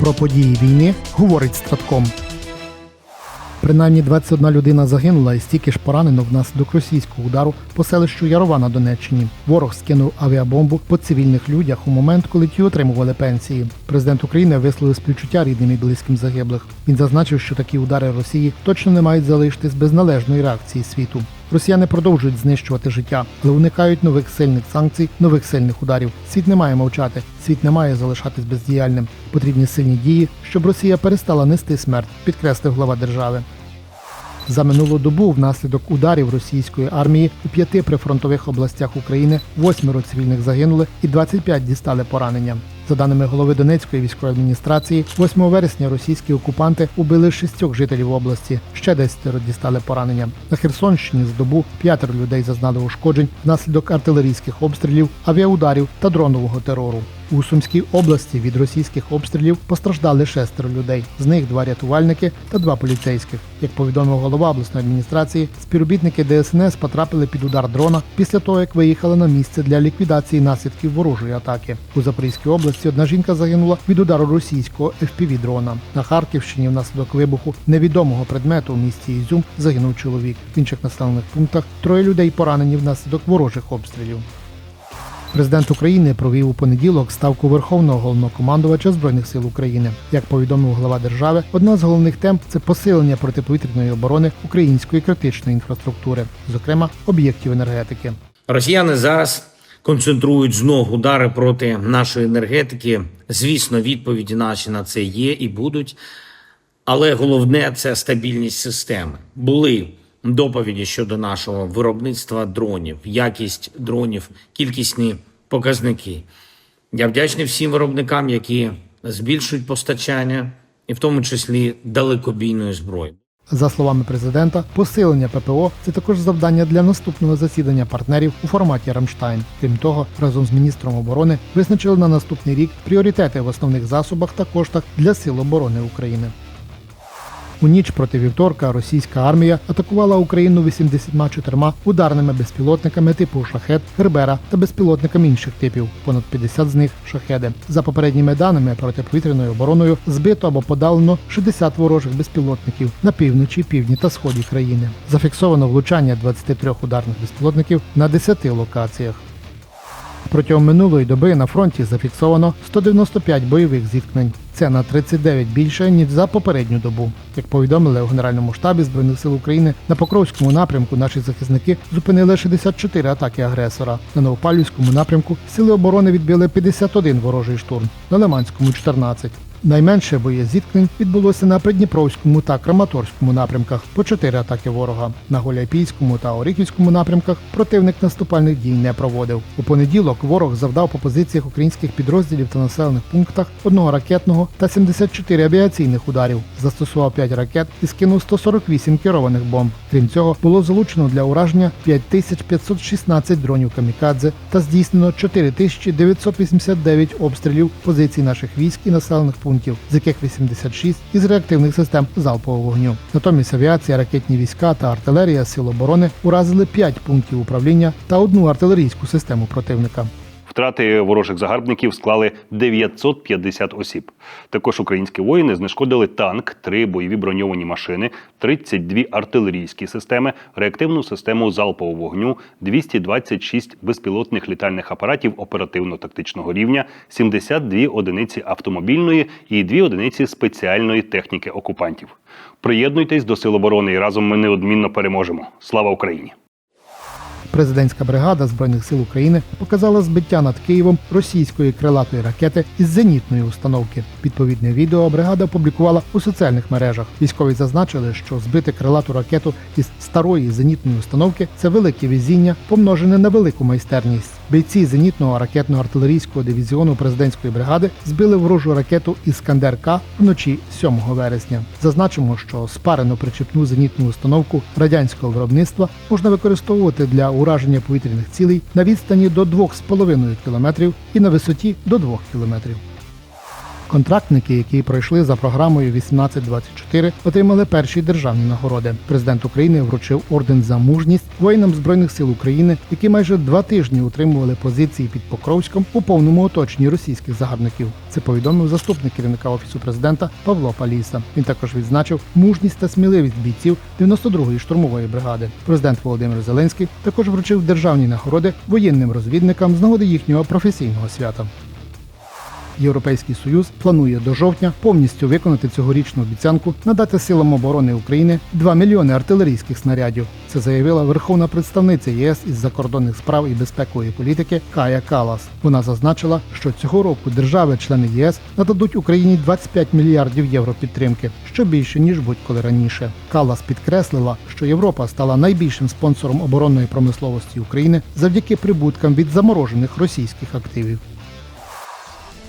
Про події війни говорить Стратком. Принаймні 21 людина загинула і стільки ж поранено внаслідок російського удару по селищу Ярова на Донеччині. Ворог скинув авіабомбу по цивільних людях у момент, коли ті отримували пенсії. Президент України висловив співчуття рідним і близьким загиблих. Він зазначив, що такі удари Росії точно не мають залишитись без належної реакції світу. Росіяни продовжують знищувати життя, але уникають нових сильних санкцій, нових сильних ударів. Світ не має мовчати, світ не має залишатись бездіяльним. Потрібні сильні дії, щоб Росія перестала нести смерть, підкреслив глава держави. За минулу добу внаслідок ударів російської армії у п'яти прифронтових областях України восьмеро цивільних загинули і 25 дістали поранення. За даними голови Донецької військової адміністрації, 8 вересня російські окупанти убили шістьох жителів області. Ще десятеро дістали поранення. На Херсонщині з добу п'ятеро людей зазнали ушкоджень внаслідок артилерійських обстрілів, авіаударів та дронового терору. У Сумській області від російських обстрілів постраждали шестеро людей. З них два рятувальники та два поліцейських. Як повідомив голова обласної адміністрації, співробітники ДСНС потрапили під удар дрона після того, як виїхали на місце для ліквідації наслідків ворожої атаки. У Запорізькій області одна жінка загинула від удару російського fpv дрона. На Харківщині внаслідок вибуху невідомого предмету у місті Ізюм загинув чоловік. В інших населених пунктах троє людей поранені внаслідок ворожих обстрілів. Президент України провів у понеділок ставку Верховного головнокомандувача збройних сил України. Як повідомив глава держави, одна з головних тем це посилення протиповітряної оборони української критичної інфраструктури, зокрема об'єктів енергетики. Росіяни зараз концентрують знов удари проти нашої енергетики. Звісно, відповіді наші на це є і будуть. Але головне це стабільність системи. Були доповіді щодо нашого виробництва дронів, якість дронів, кількісні показники. Я вдячний всім виробникам, які збільшують постачання, і в тому числі далекобійної зброї. За словами президента, посилення ППО це також завдання для наступного засідання партнерів у форматі Рамштайн. Крім того, разом з міністром оборони визначили на наступний рік пріоритети в основних засобах та коштах для сил оборони України. У ніч проти вівторка російська армія атакувала Україну 84 ударними безпілотниками типу шахет, гербера та безпілотниками інших типів. Понад 50 з них шахеди. За попередніми даними протиповітряною обороною збито або подалено 60 ворожих безпілотників на півночі, півдні та сході країни. Зафіксовано влучання 23 ударних безпілотників на 10 локаціях. Протягом минулої доби на фронті зафіксовано 195 бойових зіткнень. Це на 39 більше ніж за попередню добу. Як повідомили у Генеральному штабі збройних сил України, на Покровському напрямку наші захисники зупинили 64 атаки агресора. На Новопалівському напрямку сили оборони відбили 51 ворожий штурм, на Лиманському 14. Найменше боєзіткнень відбулося на Придніпровському та Краматорському напрямках по 4 атаки ворога. На Голяйпійському та Оріхівському напрямках противник наступальних дій не проводив. У понеділок ворог завдав по позиціях українських підрозділів та населених пунктах одного ракетного та 74 авіаційних ударів. Застосував 5 ракет і скинув 148 керованих бомб. Крім цього, було залучено для ураження 5516 дронів камікадзе та здійснено 4989 обстрілів позицій наших військ і населених пунктів, з яких 86 із реактивних систем залпового вогню. Натомість авіація, ракетні війська та артилерія сил оборони уразили 5 пунктів управління та одну артилерійську систему противника. Втрати ворожих загарбників склали 950 осіб. Також українські воїни знешкодили танк, три бойові броньовані машини, 32 артилерійські системи, реактивну систему залпового вогню, 226 безпілотних літальних апаратів оперативно-тактичного рівня, 72 одиниці автомобільної і 2 одиниці спеціальної техніки окупантів. Приєднуйтесь до Сил оборони і разом ми неодмінно переможемо. Слава Україні! Президентська бригада збройних сил України показала збиття над Києвом російської крилатої ракети із зенітної установки. Відповідне відео бригада опублікувала у соціальних мережах. Військові зазначили, що збити крилату ракету із старої зенітної установки це велике везіння, помножене на велику майстерність. Бійці зенітного ракетно-артилерійського дивізіону президентської бригади збили ворожу ракету Іскандер К вночі 7 вересня. Зазначимо, що спарену причепну зенітну установку радянського виробництва можна використовувати для ураження повітряних цілей на відстані до 2,5 км і на висоті до 2 км. Контрактники, які пройшли за програмою 1824, отримали перші державні нагороди. Президент України вручив орден за мужність воїнам збройних сил України, які майже два тижні утримували позиції під Покровськом у повному оточенні російських загарбників. Це повідомив заступник керівника офісу президента Павло Паліса. Він також відзначив мужність та сміливість бійців 92-ї штурмової бригади. Президент Володимир Зеленський також вручив державні нагороди воєнним розвідникам з нагоди їхнього професійного свята. Європейський союз планує до жовтня повністю виконати цьогорічну обіцянку надати силам оборони України 2 мільйони артилерійських снарядів. Це заявила верховна представниця ЄС із закордонних справ і безпекової політики Кая Калас. Вона зазначила, що цього року держави-члени ЄС нададуть Україні 25 мільярдів євро підтримки, що більше ніж будь-коли раніше. Калас підкреслила, що Європа стала найбільшим спонсором оборонної промисловості України завдяки прибуткам від заморожених російських активів.